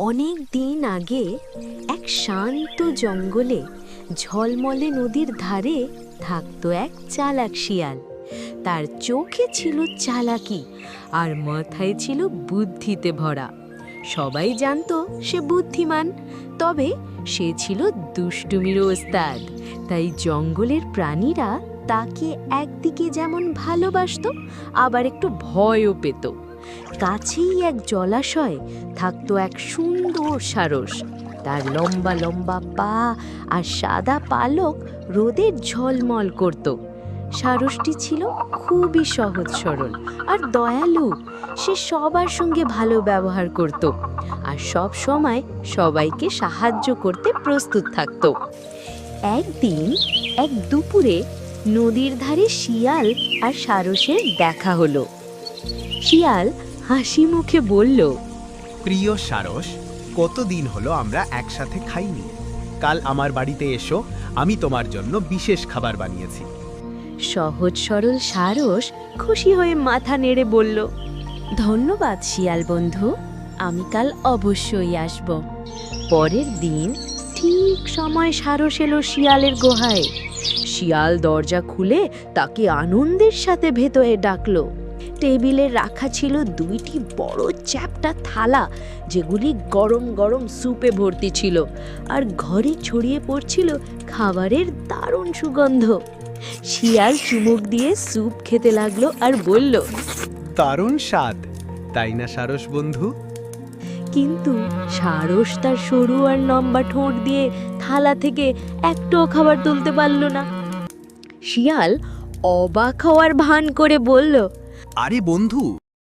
অনেক দিন আগে এক শান্ত জঙ্গলে ঝলমলে নদীর ধারে থাকতো এক চালাক শিয়াল। তার চোখে ছিল চালাকি আর মাথায় ছিল বুদ্ধিতে ভরা। সবাই জানতো সে বুদ্ধিমান, তবে সে ছিল দুষ্টুমির ওস্তাদ। তাই জঙ্গলের প্রাণীরা তাকে একদিকে যেমন ভালোবাসতো, আবার একটু ভয়ও পেত। কাছেই এক জলাশয় থাকতো এক সুন্দর সারস। তার লম্বা লম্বা পা আর সাদা পালক রোদের ঝলমল করত। সারসটি ছিল খুবই সহজ সরল আর দয়ালু। সে সবার সঙ্গে ভালো ব্যবহার করত আর সব সময় সবাইকে সাহায্য করতে প্রস্তুত থাকত। একদিন এক দুপুরে নদীর ধারে শিয়াল আর সারসের দেখা হলো। শিয়াল হাসি মুখে বলল প্রিয় সারস কতদিন হলো আমরা একসাথে খাইনি। কাল আমার বাড়িতে এসো আমি তোমার জন্য বিশেষ খাবার বানিয়েছি। সহজ সরল সারস খুশি হয়ে মাথা নেড়ে বলল ধন্যবাদ শিয়াল বন্ধু আমি কাল অবশ্যই আসব। পরের দিন ঠিক সময় সারস এলো শিয়ালের গুহায়। শিয়াল দরজা খুলে তাকে আনন্দের সাথে ভেতরে ডাকলো টেবিলে রাখা ছিল দুইটি বড় চ্যাপটা থালা যেগুলি গরম গরম স্যুপে ভর্তি ছিল আর ঘরে ছড়িয়ে পড়ছিল খাবারের দারুণ সুগন্ধ। শিয়াল চুমুক দিয়ে স্যুপ খেতে লাগল আর বলল দারুণ স্বাদ তাই না সারস বন্ধু? কিন্তু সারস তার সরু আর লম্বা ঠোঁট দিয়ে থালা থেকে একটাও খাবার তুলতে পারল না। শিয়াল অবাক হওয়ার ভান করে বলল আরে বন্ধু।